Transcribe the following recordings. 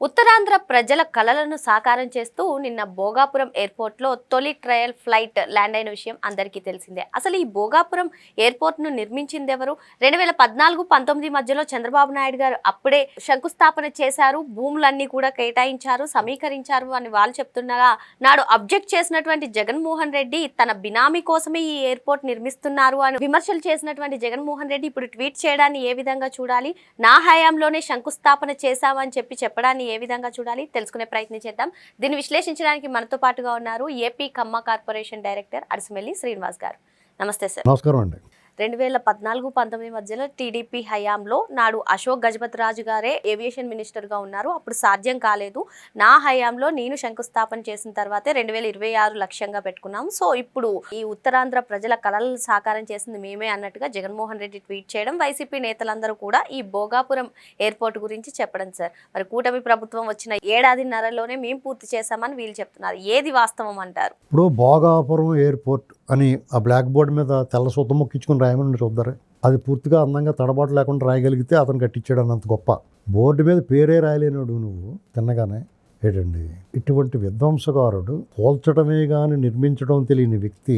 Uttarandhra ప్రజల కలలను సాకారం చేస్తూ నిన్న భోగాపురం ఎయిర్పోర్ట్లో తొలి ట్రయల్ ఫ్లైట్ ల్యాండ్ అయిన విషయం అందరికీ తెలిసిందే. అసలు ఈ భోగాపురం ఎయిర్పోర్ట్ను నిర్మించింది ఎవరు రెండు వేల పద్నాలుగు పంతొమ్మిది మధ్యలో చంద్రబాబు నాయుడు గారు అప్పుడే శంకుస్థాపన చేశారు భూములన్నీ కూడా కేటాయించారు సమీకరించారు అని వాళ్ళు చెప్తున్నారా? నాడు అబ్జెక్ట్ చేసినటువంటి జగన్మోహన్ రెడ్డి తన బినామీ కోసమే ఈ ఎయిర్పోర్ట్ నిర్మిస్తున్నారు అని విమర్శలు చేసినటువంటి జగన్మోహన్ రెడ్డి ఇప్పుడు ట్వీట్ చేయడాన్ని ఏ విధంగా చూడాలి? నా హయాంలోనే శంకుస్థాపన చేశామని చెప్పి చెప్పడాన్ని ఏ విధంగా చూడాలి తెలుసుకునే ప్రయత్నం చేద్దాం. దీన్ని విశ్లేషించడానికి మనతో పాటుగా ఉన్నారు AP Kamma corporation director Arisimelli Srinivas garu. నమస్తే సార్. నమస్కారం అండి. రెండు వేల పద్నాలుగు పంతొమ్మిది మధ్యలో టీడీపీ హయాంలో నాడు అశోక్ గజపతి రాజు గారే ఏవియేషన్ మినిస్టర్గా ఉన్నారు. అప్పుడు సాధ్యం కాలేదు. నా హయాంలో నేను శంకుస్థాపన చేసిన తర్వాతే రెండు వేల ఇరవై ఆరు లక్ష్యంగా పెట్టుకున్నాం. సో ఇప్పుడు ఈ ఉత్తరాంధ్ర ప్రజల కళలను సాకారం చేసింది మేమే అన్నట్టుగా జగన్మోహన్ రెడ్డి ట్వీట్ చేయడం వైసీపీ నేతలందరూ కూడా ఈ భోగాపురం ఎయిర్పోర్ట్ గురించి చెప్పడం సార్. మరి కూటమి ప్రభుత్వం వచ్చిన ఏడాదిన్నరలోనే మేము పూర్తి చేశామని వీళ్ళు చెప్తున్నారు. ఏది వాస్తవం అంటారు? ఇప్పుడు భోగాపురం ఎయిర్పోర్ట్ అని ఆ బ్లాక్ బోర్డు మీద తెల్ల సుత్త మొక్కించుకుని రాయమని చూద్దరు అది పూర్తిగా అందంగా తడబాటు లేకుండా రాయగలిగితే అతను కట్టించాడు అన్నంత గొప్ప. బోర్డు మీద పేరే రాయలేనాడు నువ్వు తిన్నగానే ఏంటండి? ఇటువంటి విధ్వంసకారుడు పోల్చడమే కానీ నిర్మించడం తెలియని వ్యక్తి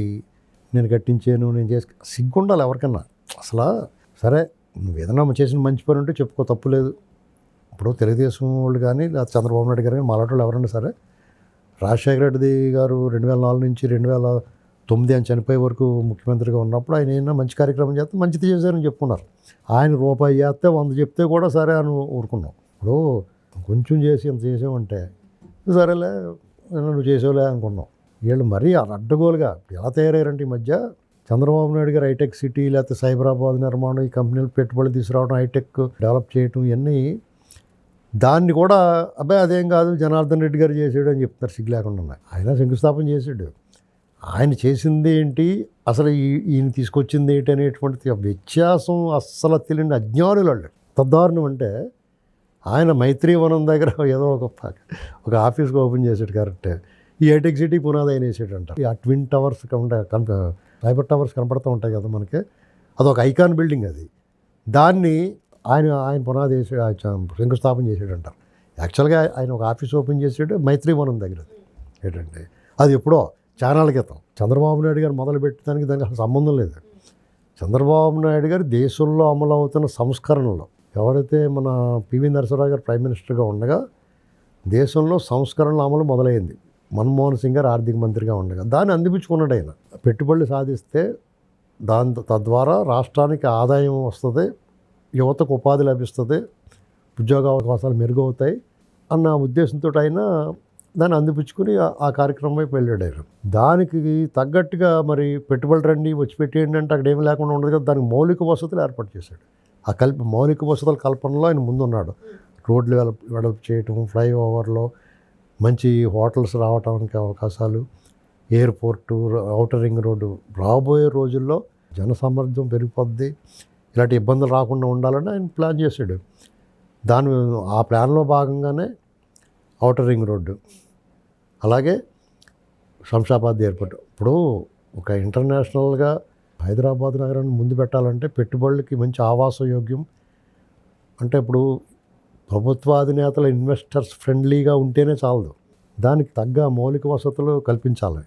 నేను కట్టించాను నేను చేసి సిగ్గుండాలి ఎవరికన్నా. అసలు సరే నువ్వు ఏదైనా చేసిన మంచి పని ఉంటే చెప్పుకో తప్పు లేదు. ఇప్పుడు తెలుగుదేశం వాళ్ళు కానీ లేదా చంద్రబాబు నాయుడు గారు కానీ మాలాటోళ్ళు ఎవరైనా సరే రాజశేఖర రెడ్డి గారు రెండు వేల నాలుగు నుంచి రెండు వేల తొమ్మిది ఆయన చనిపోయే వరకు ముఖ్యమంత్రిగా ఉన్నప్పుడు ఆయన ఏమైనా మంచి కార్యక్రమం చేస్తే మంచిది చేశారని చెప్పుకున్నారు. ఆయన రూపాయి చేస్తే వంద చెప్తే కూడా సరే అని ఊరుకున్నాం. ఇప్పుడు కొంచెం చేసి ఇంత చేసామంటే సరేలే నువ్వు చేసావులే అనుకున్నాం. వీళ్ళు మరీ అడ్డగోలుగా ఎలా తయారయ్యారంటే ఈ మధ్య చంద్రబాబు నాయుడు గారు హైటెక్ సిటీ లేకపోతే సైబరాబాద్ నిర్మాణం ఈ కంపెనీలు పెట్టుబడులు తీసుకురావడం హైటెక్ డెవలప్ చేయటం ఇవన్నీ దాన్ని కూడా అబ్బాయి అదేం కాదు జనార్దన్ రెడ్డి గారు చేసాడు అని చెప్తున్నారు సిగ్గు లేకుండా ఉన్నాయి. ఆయన శంకుస్థాపన చేసాడు ఆయన చేసింది ఏంటి? అసలు ఈ- ఈయన తీసుకొచ్చింది ఏంటి అనేటువంటి వ్యత్యాసం అస్సలు తెలియని అజ్ఞానులు వాళ్ళు. తద్దారుణం అంటే ఆయన మైత్రీవనం దగ్గర ఏదో ఒక ఒక ఆఫీస్కి ఓపెన్ చేశాడు కరెక్ట్. ఈ హైటెక్ సిటీ పునాది ఆయన వేసాడంట ఈ ఆ ట్విన్ టవర్స్ ఫైబర్ టవర్స్ కనపడుతూ ఉంటాయి కదా మనకి. అదొక ఐకాన్ బిల్డింగ్ అది. దాన్ని ఆయన ఆయన పునాది వేసాడు చ- శంకుస్థాపన చేసాడంట యాక్చువల్గా ఆయన ఒక ఆఫీస్ ఓపెన్ చేసాడు మైత్రీవనం దగ్గర ఏంటంటే అది ఎప్పుడో చానాల క్రితం చంద్రబాబు నాయుడు గారు మొదలు పెట్టడానికి దానికి అసలు సంబంధం లేదు. చంద్రబాబు నాయుడు గారు దేశంలో అమలు అవుతున్న సంస్కరణలు ఎవరైతే మన పివి నరసరావు గారు ప్రైమ్ మినిస్టర్గా ఉండగా దేశంలో సంస్కరణల అమలు మొదలైంది. మన్మోహన్ సింగ్ గారు ఆర్థిక మంత్రిగా ఉండగా దాన్ని అందిపించుకున్నాడు ఆయన. పెట్టుబడులు సాధిస్తే దాని తద్వారా రాష్ట్రానికి ఆదాయం వస్తుంది యువతకు ఉపాధి లభిస్తుంది ఉద్యోగ అవకాశాలు మెరుగవుతాయి అన్న ఉద్దేశంతో ఆయన దాన్ని అందిపుచ్చుకుని ఆ- కార్యక్రమం వైపు వెళ్ళాడు ఆయన దానికి తగ్గట్టుగా మరి పెట్టుబడి రండి వచ్చి పెట్టేయండి అంటే అక్కడ ఏమి లేకుండా ఉండదు కదా. దానికి మౌలిక వసతులు ఏర్పాటు చేశాడు. ఆ కల్ప మౌలిక వసతుల కల్పనలో ఆయన ముందున్నాడు. రోడ్లు వెల వెడల్పు చేయటం ఫ్లైఓవర్లో మంచి హోటల్స్ రావడానికి అవకాశాలు ఎయిర్పోర్టు ఔటర్ రింగ్ రోడ్డు రాబోయే రోజుల్లో జనసామర్థ్యం పెరిగిపోద్ది. ఇలాంటి ఇబ్బందులు రాకుండా ఉండాలని ఆయన ప్లాన్ చేశాడు. దాని ఆ ప్లాన్లో భాగంగానే ఔటర్ రింగ్ రోడ్డు. అలాగే శంషాబాద్ ఎయిర్పోర్ట్. ఇప్పుడు ఒక ఇంటర్నేషనల్గా హైదరాబాద్ నగరాన్ని ముందు పెట్టాలంటే పెట్టుబడులకి మంచి ఆవాస యోగ్యం. అంటే ఇప్పుడు ప్రభుత్వాధినేతల ఇన్వెస్టర్స్ ఫ్రెండ్లీగా ఉంటేనే చాలదు. దానికి తగ్గ మౌలిక వసతులు కల్పించాలి.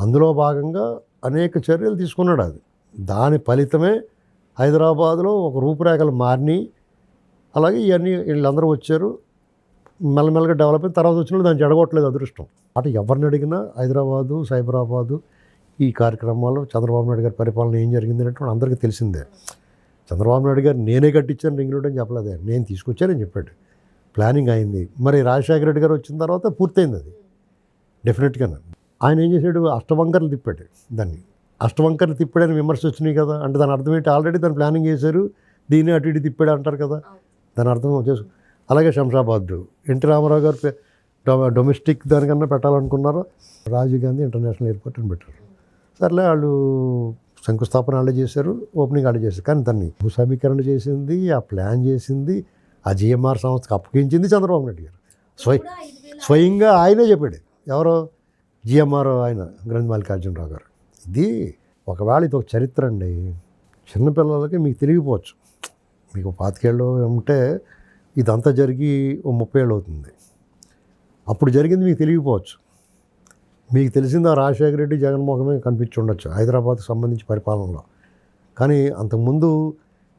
అందులో భాగంగా అనేక చర్యలు తీసుకున్నాడు అది. దాని ఫలితమే హైదరాబాద్లో ఒక రూపురేఖలు మారినాయి. అలాగే ఇవన్నీ వీళ్ళందరూ వచ్చారు. మెల్లమెల్లగా డెవలప్ అయిన తర్వాత వచ్చిన దాన్ని జడగొట్టలేదు అదృష్టం. అటు ఎవరిని అడిగినా హైదరాబాదు సైబరాబాదు ఈ కార్యక్రమాల్లో చంద్రబాబు నాయుడు గారి పరిపాలన ఏం జరిగింది అనేటువంటి అందరికీ తెలిసిందే. చంద్రబాబు నాయుడు గారు నేనే కట్టించాను రింగ్ రోడ్ అని చెప్పలేదు. నేను తీసుకొచ్చానని చెప్పాడు. ప్లానింగ్ అయింది. మరి రాజశేఖర రెడ్డి గారు వచ్చిన తర్వాత పూర్తయింది అది. డెఫినెట్గా ఆయన ఏం చేశాడు? అష్టవంకర్లు తిప్పాడు దాన్ని. అష్టవంకర్లు తిప్పాడని విమర్శ వచ్చినాయి కదా. అంటే దాని అర్థం ఏంటి? ఆల్రెడీ దాన్ని ప్లానింగ్ చేశారు. దీన్ని అటు ఇటు తిప్పాడు అంటారు కదా. దాని అర్థం చేసు అలాగే శంషాబాద్. ఎన్టీ రామారావు గారు డొమెస్టిక్ దానికన్నా పెట్టాలనుకున్నారు రాజీవ్ గాంధీ ఇంటర్నేషనల్ ఎయిర్పోర్ట్ అని పెట్టారు. సర్లే వాళ్ళు శంకుస్థాపన వాళ్ళే చేశారు ఓపెనింగ్ వాళ్ళే చేశారు. కానీ దాన్ని భూ సమీకరణ చేసింది ఆ ప్లాన్ చేసింది ఆ జిఎంఆర్ సంస్థకు అప్పగించింది చంద్రబాబు నాయుడు గారు. స్వయ స్వయంగా ఆయనే చెప్పాడు. ఎవరో జిఎంఆర్ ఆయన గ్రంథి మల్లికార్జునరావు గారు. ఇది ఒకవేళ ఇది ఒక చరిత్ర అండి. చిన్నపిల్లలకి మీకు తెలియకపోవచ్చు మీకు పాతికేళ్ళు ఉంటే ఇదంతా జరిగి ఓ ముప్పై ఏళ్ళు అవుతుంది అప్పుడు జరిగింది మీకు తెలియకపోవచ్చు. మీకు తెలిసింది ఆ రాజశేఖర రెడ్డి జగన్మోహమే కనిపించి ఉండొచ్చు హైదరాబాద్కు సంబంధించి పరిపాలనలో. కానీ అంతకుముందు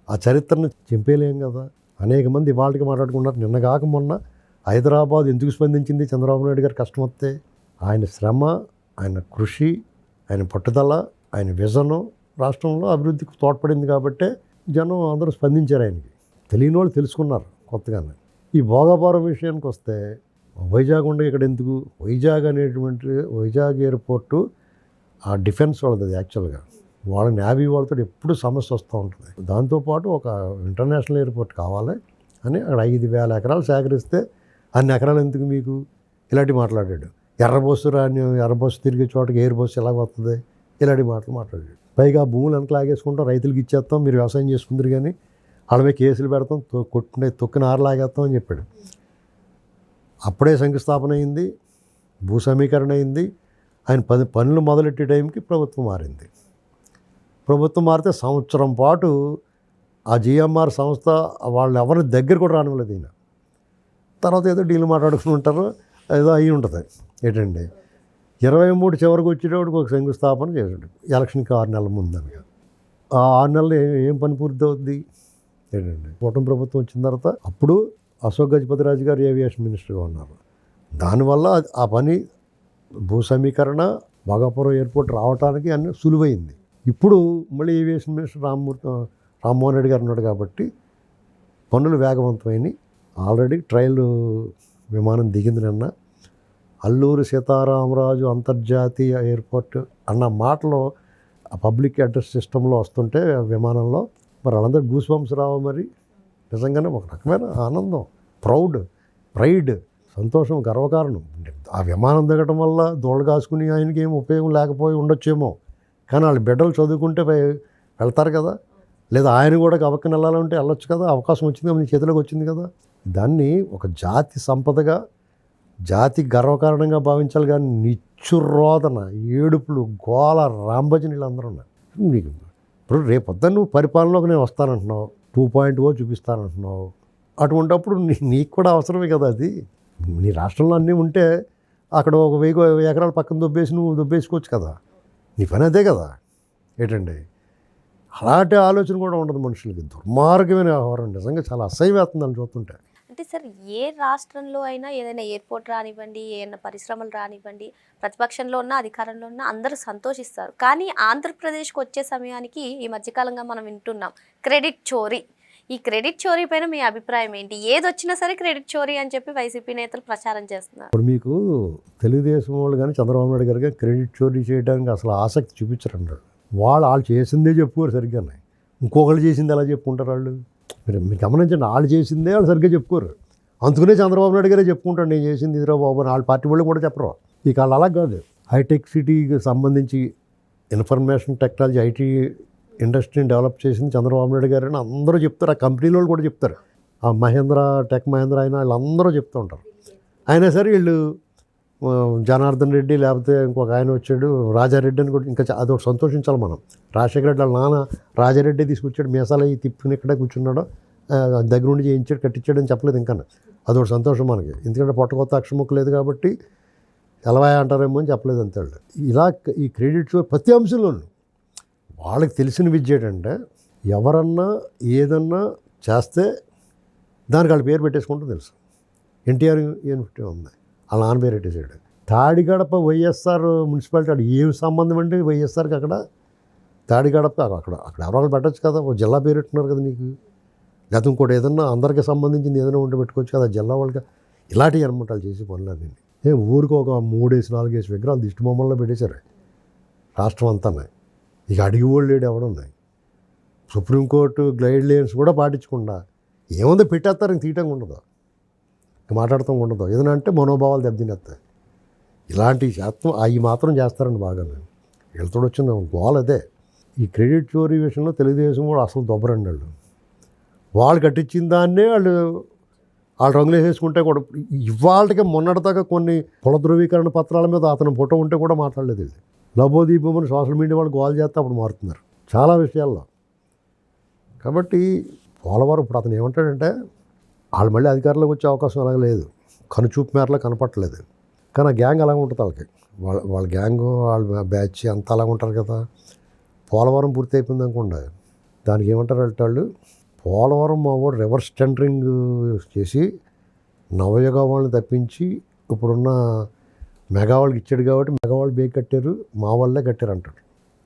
ఆ చరిత్రను చింపేలేం కదా. అనేక మంది వాళ్ళకి మాట్లాడుకున్నారు నిన్న కాక మొన్న హైదరాబాద్ ఎందుకు స్పందించింది చంద్రబాబు నాయుడు గారు కష్టం వస్తే? ఆయన శ్రమ ఆయన కృషి ఆయన పట్టుదల ఆయన విజను రాష్ట్రంలో అభివృద్ధికి తోడ్పడింది కాబట్టే జనం అందరూ స్పందించారు ఆయనకి. తెలియని వాళ్ళు తెలుసుకున్నారు. కొత్తగానే. ఈ భోగాపురం విషయానికి వస్తే వైజాగ్ ఉండే ఇక్కడ ఎందుకు? వైజాగ్ అనేటువంటి వైజాగ్ ఎయిర్పోర్టు ఆ డిఫెన్స్ వాళ్ళది యాక్చువల్గా. వాళ్ళ నేవీ వాళ్ళతో ఎప్పుడు సమస్య వస్తూ ఉంటుంది. దాంతోపాటు ఒక ఇంటర్నేషనల్ ఎయిర్పోర్ట్ కావాలి అని అక్కడ ఐదు వేల ఎకరాలు సేకరిస్తే అన్ని ఎకరాలు ఎందుకు మీకు? ఇలాంటి మాట్లాడాడు. ఎర్రబస్సు రాని ఎర్రబస్సు తిరిగే చోటకి ఎయిర్ బస్సు ఎలా వస్తుంది ఇలాంటి మాటలు మాట్లాడాడు. పైగా భూములు వెనక లాగేసుకుంటాం రైతులకు ఇచ్చేస్తాం మీరు వ్యవసాయం చేసుకుందరు కానీ వాళ్ళ మీద కేసులు పెడతాం తొ- కొట్టుకునే తొక్కిన ఆరలాగేస్తాం అని చెప్పాడు. అప్పుడే శంకుస్థాపన అయింది భూ సమీకరణ అయింది ఆయన పని పనులు మొదలెట్టే టైంకి ప్రభుత్వం మారింది. ప్రభుత్వం మారితే సంవత్సరం పాటు ఆ జిఎంఆర్ సంస్థ వాళ్ళు ఎవరి దగ్గర కూడా రానివ్వలేదు ఈయన. తర్వాత ఏదో డీల్ మాట్లాడుకుని ఉంటారు ఏదో అయి ఉంటుంది. ఏంటండి? ఇరవై మూడు చివరికి వచ్చేటప్పుడు ఒక శంకుస్థాపన చేసాడు ఎలక్షన్కి ఆరు నెలల ముందనగా. ఆ ఆరు నెలలు ఏం ఏం పని పూర్తి అవుద్ది ఏంటండి కూటమి ప్రభుత్వం వచ్చిన తర్వాత అప్పుడు అశోక్ గజపతిరాజు గారు ఏవియేషన్ మినిస్టర్గా ఉన్నారు. దానివల్ల ఆ పని భూ సమీకరణ భోగాపురం ఎయిర్పోర్ట్ రావడానికి అన్ని సులువైంది. ఇప్పుడు మళ్ళీ ఏవియేషన్ మినిస్టర్ రామ్మూర్తి రామ్మోహన్ రెడ్డి గారు ఉన్నాడు కాబట్టి పనులు వేగవంతమైనవి ఆల్రెడీ ట్రయల్ విమానం దిగింది నిన్న. అల్లూరు సీతారామరాజు అంతర్జాతీయ ఎయిర్పోర్ట్ అన్న మాటలో ఆ పబ్లిక్ అడ్రస్ సిస్టంలో వస్తుంటే విమానంలో మరి వాళ్ళందరూ గూస్ బంప్స్ రావు మరి. నిజంగానే ఒక రకమైన ఆనందం ప్రౌడ్ ప్రైడ్ సంతోషం గర్వకారణం. ఆ విమానం దిగటం వల్ల దోళ్ళు కాసుకుని ఆయనకి ఏం ఉపయోగం లేకపోయి ఉండొచ్చేమో. కానీ వాళ్ళ బిడ్డలు చదువుకుంటే వెళ్తారు కదా. లేదా ఆయన కూడా గవక్కన వెళ్ళాలంటే వెళ్ళొచ్చు కదా. అవకాశం వచ్చింది మీ చేతిలోకి వచ్చింది కదా. దాన్ని ఒక జాతి సంపదగా జాతి గర్వకారణంగా భావించాలి. కానీ నిచ్చురోదన ఏడుపులు గోల రాంభజనీలు అందరూ ఉన్నారు ఇప్పుడు రేపొద్దున నువ్వు పరిపాలనలోకి నేను వస్తానంటున్నావు. టూ పాయింట్ ఓ చూపిస్తానంటున్నావు. అటువంటప్పుడు నీ నీకు కూడా అవసరమే కదా అది. నీ రాష్ట్రంలో అన్నీ ఉంటే అక్కడ ఒక వెయ్యి వెయ్యి ఎకరాల పక్కన దొబ్బేసి నువ్వు దొబ్బేసుకోవచ్చు కదా. నీ పని అదే కదా. ఏంటండి? అలాంటి ఆలోచన కూడా ఉండదు మనుషులకి. దుర్మార్గమైన వ్యవహారం. నిజంగా చాలా అసహ్యవేస్తుంది అని చూస్తుంటే. అంటే సార్ ఏ రాష్ట్రంలో అయినా ఏదైనా ఎయిర్పోర్ట్ రానివ్వండి ఏదైనా పరిశ్రమలు రానివ్వండి ప్రతిపక్షంలో ఉన్న అధికారంలో ఉన్న అందరూ సంతోషిస్తారు. కానీ ఆంధ్రప్రదేశ్కి వచ్చే సమయానికి ఈ మధ్యకాలంగా మనం వింటున్నాం క్రెడిట్ చోరీ. ఈ క్రెడిట్ చోరీ పైన మీ అభిప్రాయం ఏంటి? ఏది వచ్చినా సరే క్రెడిట్ చోరీ అని చెప్పి వైసీపీ నేతలు ప్రచారం చేస్తున్నారు. ఇప్పుడు మీకు తెలుగుదేశం వాళ్ళు కానీ చంద్రబాబు నాయుడు గారు కానీ క్రెడిట్ చోరీ చేయడానికి అసలు ఆసక్తి చూపించరండి వాళ్ళు. వాళ్ళు చేసిందే చెప్పుకోరు సరిగ్గానే ఇంకొకళ్ళు చేసింది ఎలా చెప్పుకుంటారు వాళ్ళు? మీరు మీరు గమనించండి వాళ్ళు చేసిందే వాళ్ళు సరిగ్గా చెప్పుకోరు. అందుకనే చంద్రబాబు నాయుడు గారే చెప్పుకుంటాను నేను చేసింది ఇదిరా బాబు అని. వాళ్ళ పార్టీ వాళ్ళు కూడా చెప్పరు. ఇక వాళ్ళు అలా కాదు. హైటెక్ సిటీకి సంబంధించి ఇన్ఫర్మేషన్ టెక్నాలజీ ఐటీ ఇండస్ట్రీని డెవలప్ చేసింది చంద్రబాబు నాయుడు గారు అని అందరూ చెప్తారు. ఆ కంపెనీలో వాళ్ళు కూడా చెప్తారు. ఆ మహేంద్ర టెక్ మహేంద్ర అయినా వాళ్ళందరూ చెప్తూ ఉంటారు. అయినా సరే వీళ్ళు జనార్దన్ రెడ్డి లేకపోతే ఇంకొక ఆయన వచ్చాడు రాజారెడ్డి అని కూడా ఇంకా అదొకటి సంతోషించాలి మనం. రాజశేఖర రెడ్డి వాళ్ళ నాన్న రాజారెడ్డి తీసుకొచ్చాడు మీసాలు అవి తిప్పుకుని ఇక్కడే కూర్చున్నాడు దగ్గర ఉండి చేయించాడు కట్టించాడు అని చెప్పలేదు ఇంకా అదొకటి సంతోషం మనకి. ఎందుకంటే పొట్ట కొత్త అక్షముక్క లేదు కాబట్టి ఎలవాయ అంటారేమో అని చెప్పలేదు అంతే ఇలా ఈ ఈ క్రెడిట్స్ ప్రతి అంశంలోనూ వాళ్ళకి తెలిసిన విద్య ఏంటంటే ఎవరన్నా ఏదన్నా చేస్తే దానికి వాళ్ళ పేరు పెట్టేసుకుంటూ తెలుసు. ఎన్టీఆర్ యూనివర్సిటీ ఉంది. అలా నాన్న పేరు తాడిగడప వైఎస్ఆర్ మున్సిపాలిటీ అక్కడ ఏం సంబంధం అండి వైఎస్ఆర్కి అక్కడ? తాడిగడప అక్కడ అక్కడ ఎవరు పెట్టచ్చు కదా ఓ జిల్లా పేరు పెట్టున్నారు కదా నీకు. లేదా ఇంకోటి ఏదన్నా అందరికీ సంబంధించింది ఏదైనా ఉండి పెట్టుకోవచ్చు కదా జిల్లా వాళ్ళకి. ఇలాంటివి అనమాట చేసి పనులన్నీ ఏ ఊరికి ఒక మూడేసి నాలుగేసి విగ్రహాలు దిష్టి బొమ్మల్లో పెట్టేశారు. రాష్ట్రం అంతా ఇక అడిగి వాళ్ళు లేడు ఎవడున్నాయి సుప్రీంకోర్టు గైడ్ లైన్స్ కూడా పాటించకుండా ఏముందో పెట్టేస్తారు ఇంక తీయటం ఉండదు. ఇంక మాట్లాడటం ఉండదు. ఏదైనా అంటే మనోభావాలు దెబ్బతినేస్తాయి. ఇలాంటి శాతం అవి మాత్రం చేస్తారండి బాగా వీళ్ళతో వచ్చిన గోల్ అదే. ఈ క్రెడిట్ చోరీ విషయంలో తెలుగుదేశం కూడా అసలు దొబ్బరండి వాళ్ళు. వాళ్ళు కట్టించిన దాన్నే వాళ్ళు వాళ్ళు రంగులు వేసుకుంటే కూడా ఇవాళకి మొన్నటిదాకా కొన్ని కుల ధృవీకరణ పత్రాల మీద అతను ఫోటో ఉంటే కూడా మాట్లాడలేదు ఇది లబోదీపం అని సోషల్ మీడియా వాళ్ళు గోల్ చేస్తే అప్పుడు మారుతున్నారు. చాలా విషయాల్లో. కాబట్టి పోలవరం ఇప్పుడు అతను ఏమంటాడంటే వాళ్ళు మళ్ళీ అధికారంలోకి వచ్చే అవకాశం అలాగే లేదు. కనుచూపు మేరలో కనపట్టలేదు కానీ ఆ గ్యాంగ్ అలాగే ఉంటుంది వాళ్ళకి. వాళ్ళ వాళ్ళ గ్యాంగ్ వాళ్ళ బ్యాచ్ అంతా అలాగే ఉంటారు కదా. పోలవరం పూర్తి అయిపోయింది అనుకోండి. దానికి ఏమంటారు అంటే వాళ్ళు? పోలవరం మా వాడు రివర్స్ టెండరింగ్ చేసి నవయుగ వాళ్ళని తప్పించి ఇప్పుడున్న మెగా వాళ్ళకి ఇచ్చాడు కాబట్టి మెగా వాళ్ళు బేగ్ కట్టారు. మా వాళ్ళే కట్టారు అంటాడు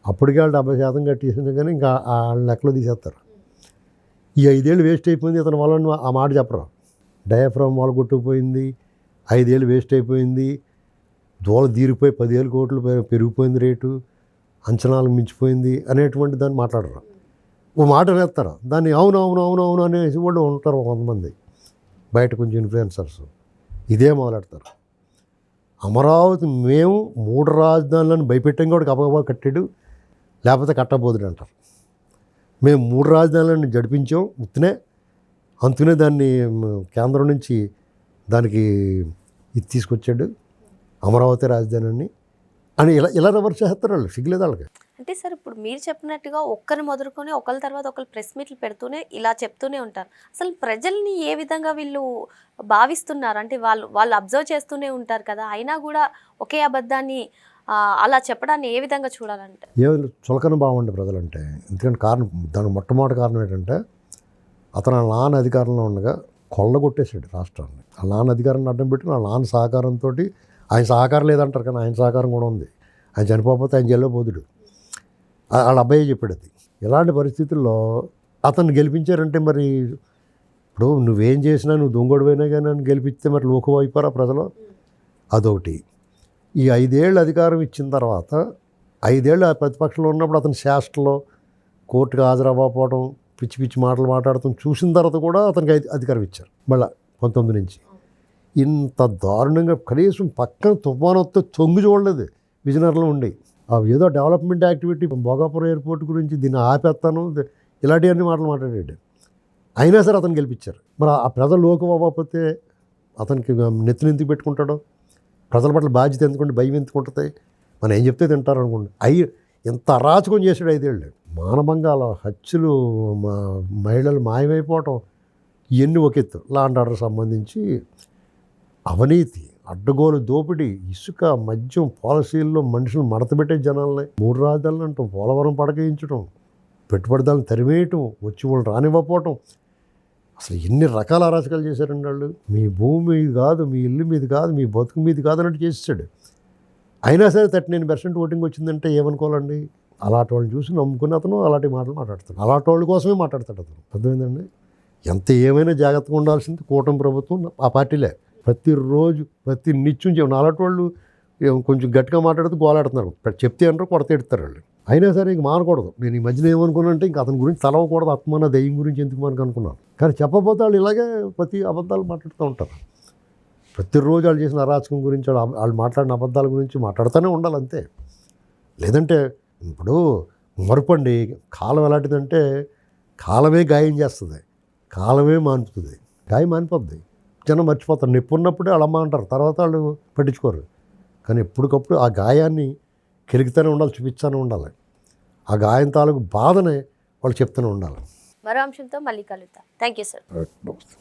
అప్పటికే వాళ్ళు డెబ్బై శాతం కట్టేసింది కానీ ఇంకా వాళ్ళు లెక్కలో తీసేస్తారు. ఈ ఐదేళ్ళు వేస్ట్ అయిపోయింది ఇతని వల్ల ఆ మాట చెప్పరు. డయాఫ్రామ్ వాళ్ళ కొట్టుకుపోయింది ఐదేళ్ళు వేస్ట్ అయిపోయింది దూల తీరిపోయి పదివేల కోట్లు పె- పెరిగిపోయింది రేటు అంచనాలు మించిపోయింది అనేటువంటి దాన్ని మాట్లాడరు. ఓ మాట వేస్తారు. దాన్ని అవును అవును అవును అవును అనేసి వాళ్ళు ఉంటారు కొంతమంది బయట కొంచెం ఇన్ఫ్లుయెన్సర్స్ ఇదే మొదలెడతారు. అమరావతి మేము మూడు రాజధానులను భయపెట్టం కూడా గబగబా కట్టాడు లేకపోతే కట్టబోదుడు అంటారు. మేము మూడు రాజధానులను జడిపించాం. ఉత్తినే అందుకనే దాన్ని కేంద్రం నుంచి దానికి ఇది తీసుకొచ్చాడు. అమరావతి రాజధానిని. అని ఇలా ఇలా రివర్స్ చేస్తారు వాళ్ళు సిగ్గులేదు వాళ్ళకి అంటే సార్ ఇప్పుడు మీరు చెప్పినట్టుగా ఒక్కరిని మొదలుకొని ఒకరి తర్వాత ఒకరు ప్రెస్ మీట్లు పెడుతూనే ఇలా చెప్తూనే ఉంటారు. అసలు ప్రజల్ని ఏ విధంగా వీళ్ళు భావిస్తున్నారు? అంటే వాళ్ళు వాళ్ళు అబ్జర్వ్ చేస్తూనే ఉంటారు కదా. అయినా కూడా ఒకే అబద్ధాన్ని అలా చెప్పడాన్ని ఏ విధంగా చూడాలంటే? ఏ చులకన బాగుండే ప్రజలంటే ఎందుకంటే కారణం దానికి మొట్టమొదటి కారణం ఏంటంటే అతను ఆ నాన్న అధికారంలో ఉండగా కొల్లగొట్టేశాడు రాష్ట్రాన్ని. ఆ నాన్న అధికారాన్ని అడ్డం పెట్టి ఆ నాన్న సహకారంతో ఆయన సహకారం లేదంటారు కానీ ఆయన సహకారం కూడా ఉంది. ఆయన చనిపోతే ఆయన జైల్లో పోదుడు. వాళ్ళ అబ్బాయి చెప్పాడు అది. ఇలాంటి పరిస్థితుల్లో అతన్ని గెలిపించారంటే మరి ఇప్పుడు నువ్వేం చేసినా నువ్వు దొంగోడిపోయినా కానీ నన్ను గెలిపిస్తే మరి లోకం అయిపోరా ప్రజలు? అదొకటి. ఈ ఐదేళ్ళు అధికారం ఇచ్చిన తర్వాత ఐదేళ్ళు ఆ ప్రతిపక్షంలో ఉన్నప్పుడు అతని శాస్త్రలో కోర్టుకు హాజరవ్వకపోవడం పిచ్చి పిచ్చి మాటలు మాట్లాడటం చూసిన తర్వాత కూడా అతనికి అధికారం ఇచ్చారు. మళ్ళీ పంతొమ్మిది నుంచి. ఇంత దారుణంగా కనీసం పక్కన తుఫాను వస్తే తొంగి చూడలేదు. విజయనగరంలో ఉండి. ఆ ఏదో డెవలప్మెంట్ యాక్టివిటీ భోగాపురం ఎయిర్పోర్ట్ గురించి దీన్ని ఆపేస్తాను ఇలాంటి ఇలాంటివన్నీ మాటలు మాట్లాడాడు. అయినా సరే అతను గెలిపించారు. మరి ఆ ప్రజలు లోకం అవ్వకపోతే అతనికి నెత్తినెత్తి పెట్టుకుంటాడు పెట్టుకుంటాడో? ప్రజల పట్ల బాధ్యత ఎందుకుంటే భయం ఎందుకుంటుంది మనం ఏం చెప్తే తింటారు అనుకోండి. అయ్యి ఎంత అరాచకం చేశాడు ఐదేళ్ళు. మానభంగాల హత్యలు మా మహిళలు మాయమైపోవటం ఇవన్నీ ఒక ఎత్తు. లాండ్ ఆర్డర్ సంబంధించి అవినీతి అడ్డగోలు దోపిడీ ఇసుక మద్యం పాలసీల్లో మనుషులు మడతపెట్టే జనాలని మూడు రాజధానులు అంటాం. పోలవరం పడకేయించడం పెట్టుబడిదారులను తరివేయటం వచ్చి వాళ్ళు రానివ్వకపోవటం అసలు ఎన్ని రకాల అరాచకాలు చేశారండి వాళ్ళు? మీ భూమి మీద కాదు మీ ఇల్లు మీద కాదు మీ బతుకు మీద కాదు అన్నట్టు చేసేసాడు. అయినా సరే థర్టీ నైన్ పర్సెంట్ ఓటింగ్ వచ్చిందంటే ఏమనుకోవాలండి? అలాంటి వాళ్ళని చూసి నమ్ముకుని అతను అలాంటి మాటలు మాట్లాడతాడు. అలాంటి వాళ్ళ కోసమే మాట్లాడతాడు అతను. అర్థమైందండి? ఎంత ఏమైనా జాగ్రత్తగా ఉండాల్సింది కూటమి ప్రభుత్వం ఆ పార్టీలే. ప్రతిరోజు ప్రతి నిత్యం చెప్పిన అలాంటి వాళ్ళు కొంచెం గట్టిగా మాట్లాడుతూ గోలాడుతున్నారు. చెప్తే అంటారు కొడతెడతారు వాళ్ళు. అయినా సరే ఇంక మానకూడదు. నేను ఈ మధ్యన ఏమనుకున్నానంటే ఇంక అతని గురించి తలవకూడదు ఆత్మన దయ్యం గురించి ఎందుకు మనకు అనుకున్నాను కానీ చెప్పబోతే వాళ్ళు ఇలాగే ప్రతి అబద్ధాలు మాట్లాడుతూ ఉంటారు. ప్రతిరోజు వాళ్ళు చేసిన అరాచకం గురించి వాళ్ళు వాళ్ళు మాట్లాడిన అబద్ధాల గురించి మాట్లాడుతూనే ఉండాలి అంతే. లేదంటే ఇప్పుడు మరుపండి కాలం ఎలాంటిదంటే కాలమే గాయం చేస్తుంది. కాలమే మాన్పుతుంది గాయం మానిపోద్ది. జనం మర్చిపోతారు. నొప్పి ఉన్నప్పుడే వాళ్ళు అమ్మ అంటారు తర్వాత వాళ్ళు పట్టించుకోరు. కానీ ఎప్పటికప్పుడు ఆ గాయాన్ని కెలిగితేనే ఉండాలి చూపించానే ఉండాలి. ఆ గాయం తాలూకు బాధనే వాళ్ళు చెప్తూనే ఉండాలి. మరో అంశంతో మళ్ళీ కలుద్దాం. థ్యాంక్ యూ సార్ నమస్తే.